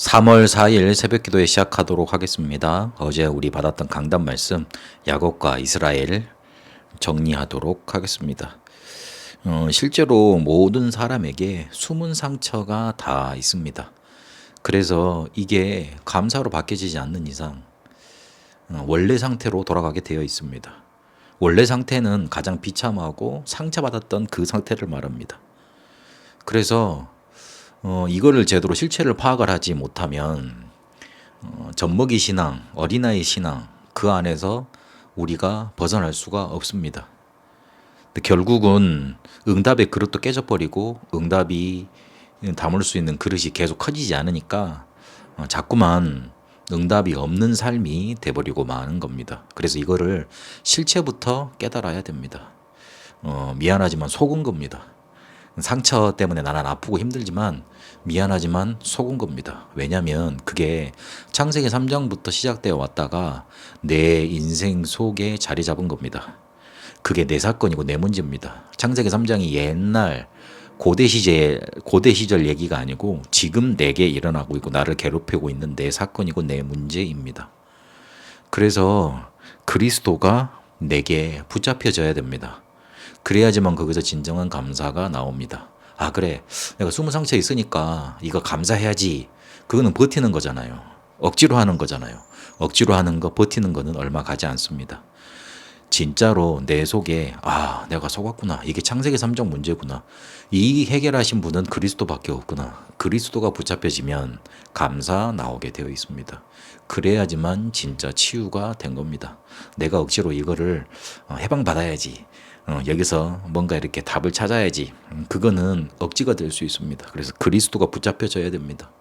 3월 4일 새벽 기도에 시작하도록 하겠습니다. 어제 우리 받았던 강단 말씀 야곱과 이스라엘 정리하도록 하겠습니다. 어, 실제로 모든 사람에게 숨은 상처가 다 있습니다. 그래서 이게 감사로 바뀌어지지 않는 이상 어, 원래 상태로 돌아가게 되어 있습니다. 원래 상태는 가장 비참하고 상처받았던 그 상태를 말합니다. 그래서 어, 이거를 제대로 실체를 파악을 하지 못하면 어, 젖먹이 신앙, 어린아이 신앙 그 안에서 우리가 벗어날 수가 없습니다. 결국은 응답의 그릇도 깨져버리고 응답이 담을 수 있는 그릇이 계속 커지지 않으니까 어, 자꾸만 응답이 없는 삶이 돼버리고 마는 겁니다. 그래서 이거를 실체부터 깨달아야 됩니다. 어, 미안하지만 속은 겁니다. 상처 때문에 나는 아프고 힘들지만 미안하지만 속은 겁니다. 왜냐면 그게 창세기 3장부터 시작되어 왔다가 내 인생 속에 자리 잡은 겁니다. 그게 내 사건이고 내 문제입니다. 창세기 3장이 옛날 고대 시제 고대 시절 얘기가 아니고 지금 내게 일어나고 있고 나를 괴롭히고 있는 내 사건이고 내 문제입니다. 그래서 그리스도가 내게 붙잡혀져야 됩니다. 그래야지만 거기서 진정한 감사가 나옵니다. 아 그래 내가 숨은 상처 있으니까 이거 감사해야지. 그거는 버티는 거잖아요. 억지로 하는 거잖아요. 억지로 하는 거 버티는 거는 얼마 가지 않습니다. 진짜로 내 속에 아 내가 속았구나 이게 창세기 3장 문제구나 이 해결하신 분은 그리스도밖에 없구나 그리스도가 붙잡혀지면 감사 나오게 되어 있습니다 그래야지만 진짜 치유가 된 겁니다 내가 억지로 이거를 어, 해방받아야지 어, 여기서 뭔가 이렇게 답을 찾아야지. 음, 그거는 억지가 될 수 있습니다. 그래서 그리스도가 붙잡혀져야 됩니다.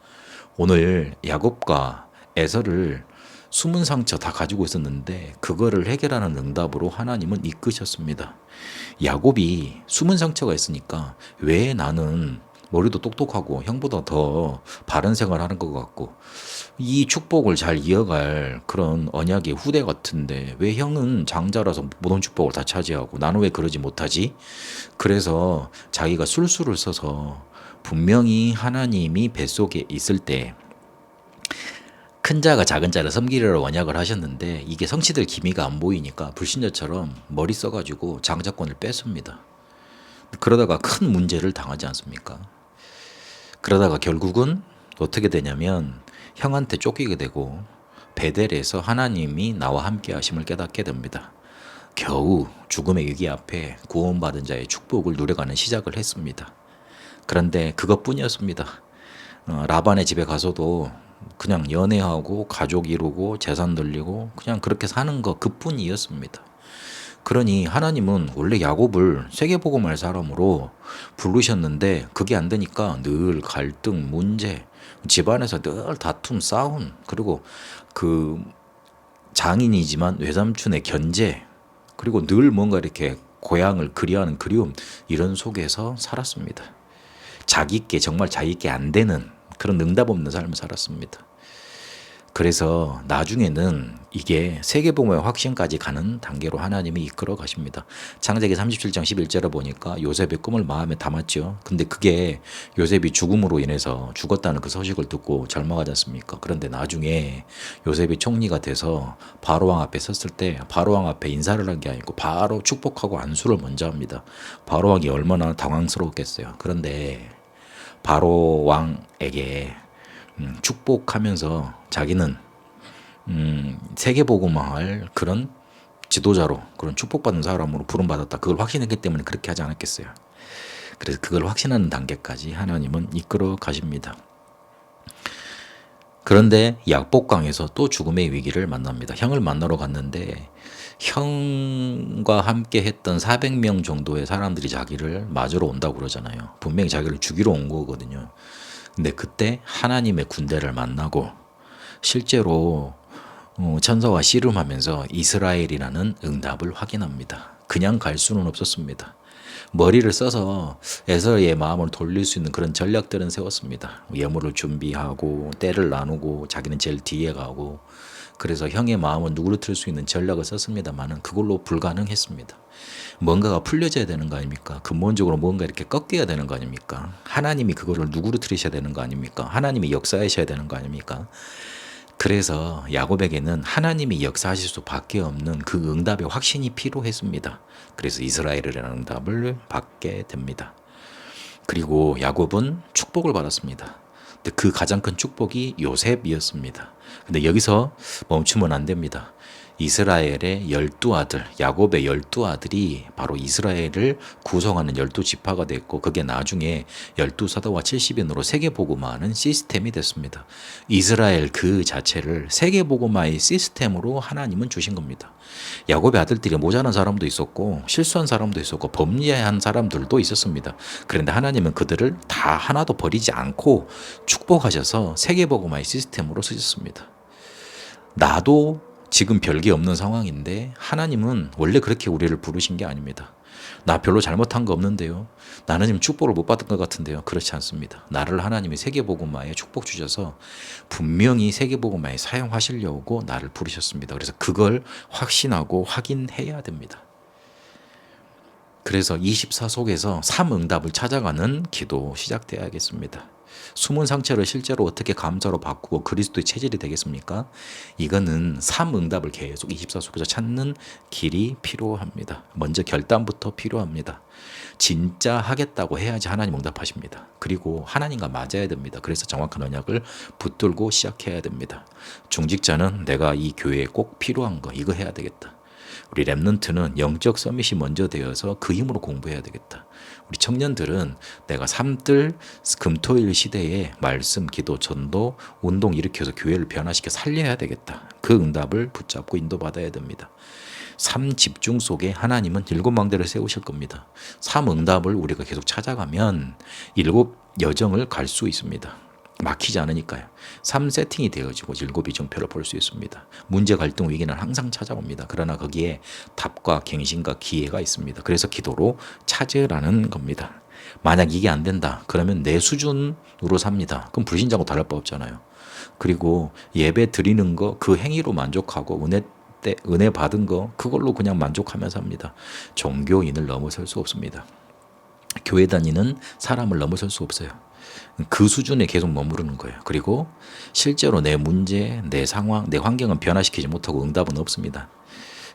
오늘 야곱과 에서를 숨은 상처 다 가지고 있었는데 그거를 해결하는 응답으로 하나님은 이끄셨습니다. 야곱이 숨은 상처가 있으니까 왜 나는 머리도 똑똑하고 형보다 더 바른 생활 하는 것 같고 이 축복을 잘 이어갈 그런 언약의 후대 같은데 왜 형은 장자라서 모든 축복을 다 차지하고 나는 왜 그러지 못하지? 그래서 자기가 술수를 써서 분명히 하나님이 뱃속에 있을 때큰 자가 작은 자를 섬기려고 언약을 하셨는데 이게 성취될 기미가 안 보이니까 불신자처럼 머리 써가지고 장자권을 뺐습니다. 그러다가 큰 문제를 당하지 않습니까? 그러다가 결국은 어떻게 되냐면 형한테 쫓기게 되고 베델에서 하나님이 나와 함께 하심을 깨닫게 됩니다. 겨우 죽음의 위기 앞에 구원받은 자의 축복을 누려가는 시작을 했습니다. 그런데 그것뿐이었습니다. 어, 라반의 집에 가서도 그냥 연애하고 가족 이루고 재산 늘리고 그냥 그렇게 사는 거 그뿐이었습니다. 그러니 하나님은 원래 야곱을 세계복음할 사람으로 부르셨는데 그게 안 되니까 늘 갈등, 문제, 집안에서 늘 다툼, 싸움, 그리고 그 장인이지만 외삼촌의 견제, 그리고 늘 뭔가 이렇게 고향을 그리워하는 그리움 이런 속에서 살았습니다. 자기께 정말 자기께 안 되는 그런 응답 없는 삶을 살았습니다. 그래서 나중에는 이게 세계복음의 확신까지 가는 단계로 하나님이 이끌어 가십니다. 창세기 37장 11절에 보니까 요셉의 꿈을 마음에 담았죠. 근데 그게 요셉이 죽음으로 인해서 죽었다는 그 소식을 듣고 절망하지 않습니까? 그런데 나중에 요셉이 총리가 돼서 바로왕 앞에 섰을 때 바로왕 앞에 인사를 한 게 아니고 바로 축복하고 안수를 먼저 합니다. 바로왕이 얼마나 당황스러웠겠어요. 그런데 바로 왕에게 음, 축복하면서 자기는 음, 세계복음화할 그런 지도자로 그런 축복받은 사람으로 부름받았다. 그걸 확신했기 때문에 그렇게 하지 않았겠어요. 그래서 그걸 확신하는 단계까지 하나님은 이끌어 가십니다. 그런데 약복강에서 또 죽음의 위기를 만납니다. 형을 만나러 갔는데 형과 함께 했던 400명 정도의 사람들이 자기를 맞으러 온다고 그러잖아요. 분명히 자기를 죽이러 온 거거든요. 근데 그때 하나님의 군대를 만나고 실제로 어, 천사와 씨름하면서 이스라엘이라는 응답을 확인합니다. 그냥 갈 수는 없었습니다. 머리를 써서 에서의 마음을 돌릴 수 있는 그런 전략들은 세웠습니다. 예물을 준비하고 때를 나누고 자기는 제일 뒤에 가고 그래서 형의 마음을 누그러뜨릴 수 있는 전략을 썼습니다만은 그걸로 불가능했습니다. 뭔가가 풀려져야 되는 거 아닙니까? 근본적으로 뭔가 이렇게 꺾여야 되는 거 아닙니까? 하나님이 그거를 누구르뜨리셔야 되는 거 아닙니까? 하나님이 역사하셔야 되는 거 아닙니까? 그래서 야곱에게는 하나님이 역사하실 수밖에 없는 그 응답의 확신이 필요했습니다. 그래서 이스라엘이라는 응답을 받게 됩니다. 그리고 야곱은 축복을 받았습니다. 그 가장 큰 축복이 요셉이었습니다. 근데 여기서 멈추면 안 됩니다. 이스라엘의 열두 아들, 야곱의 열두 아들이 바로 이스라엘을 구성하는 열두 지파가 됐고 그게 나중에 열두 사도와 70인으로 세계복음화하는 시스템이 됐습니다. 이스라엘 그 자체를 세계복음화의 시스템으로 하나님은 주신 겁니다. 야곱의 아들들이 모자란 사람도 있었고 실수한 사람도 있었고 범죄한 사람들도 있었습니다. 그런데 하나님은 그들을 다 하나도 버리지 않고 축복하셔서 세계복음화의 시스템으로 쓰셨습니다. 나도 지금 별게 없는 상황인데 하나님은 원래 그렇게 우리를 부르신 게 아닙니다. 나 별로 잘못한 거 없는데요. 나는 지금 축복을 못 받은 것 같은데요. 그렇지 않습니다. 나를 하나님이 세계복음화에 축복 주셔서 분명히 세계복음화에 사용하시려고 나를 부르셨습니다. 그래서 그걸 확신하고 확인해야 됩니다. 그래서 24 속에서 3응답을 찾아가는 기도 시작돼야겠습니다. 숨은 상처를 실제로 어떻게 감사로 바꾸고 그리스도의 체질이 되겠습니까? 이거는 3응답을 계속 24 속에서 찾는 길이 필요합니다. 먼저 결단부터 필요합니다. 진짜 하겠다고 해야지 하나님 응답하십니다. 그리고 하나님과 맞아야 됩니다. 그래서 정확한 언약을 붙들고 시작해야 됩니다. 중직자는 내가 이 교회에 꼭 필요한 거 이거 해야 되겠다. 우리 랩런트는 영적 서밋이 먼저 되어서 그 힘으로 공부해야 되겠다. 우리 청년들은 내가 삼들 금토일 시대에 말씀, 기도, 전도, 운동 일으켜서 교회를 변화시켜 살려야 되겠다. 그 응답을 붙잡고 인도받아야 됩니다. 삶 집중 속에 하나님은 일곱 망대를 세우실 겁니다. 삶 응답을 우리가 계속 찾아가면 일곱 여정을 갈 수 있습니다. 막히지 않으니까요. 3 세팅이 되어지고 일곱 이 정표를 볼 수 있습니다. 문제, 갈등, 위기는 항상 찾아옵니다. 그러나 거기에 답과 갱신과 기회가 있습니다. 그래서 기도로 찾으라는 겁니다. 만약 이게 안 된다. 그러면 내 수준으로 삽니다. 그럼 불신자고 다를 바 없잖아요. 그리고 예배 드리는 거 그 행위로 만족하고 은혜 때 은혜 받은 거 그걸로 그냥 만족하면서 합니다. 종교인을 넘어설 수 없습니다. 교회 다니는 사람을 넘어설 수 없어요. 그 수준에 계속 머무르는 거예요. 그리고 실제로 내 문제, 내 상황, 내 환경은 변화시키지 못하고 응답은 없습니다.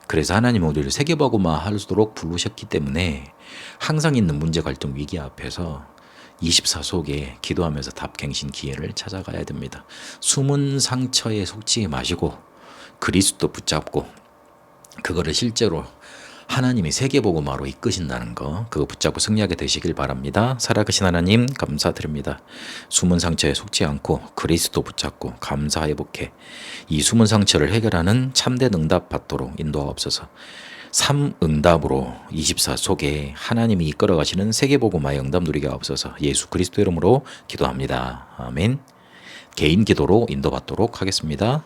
그래서 하나님은 우리를 세계보고만 할수록 부르셨기 때문에 항상 있는 문제, 갈등, 위기 앞에서 24 속에 기도하면서 답갱신 기회를 찾아가야 됩니다. 숨은 상처에 속지 마시고 그리스도 붙잡고 그거를 실제로 하나님이 세계복음화로 이끄신다는 거 그거 붙잡고 승리하게 되시길 바랍니다. 살아계신 하나님 감사드립니다. 숨은 상처에 속지 않고 그리스도 붙잡고 감사 회복해 이 숨은 상처를 해결하는 참된 응답 받도록 인도하옵소서. 3 응답으로 24 속에 하나님이 이끌어 가시는 세계복음화의 응답 누리게 하옵소서. 예수 그리스도 이름으로 기도합니다. 아멘. 개인 기도로 인도받도록 하겠습니다.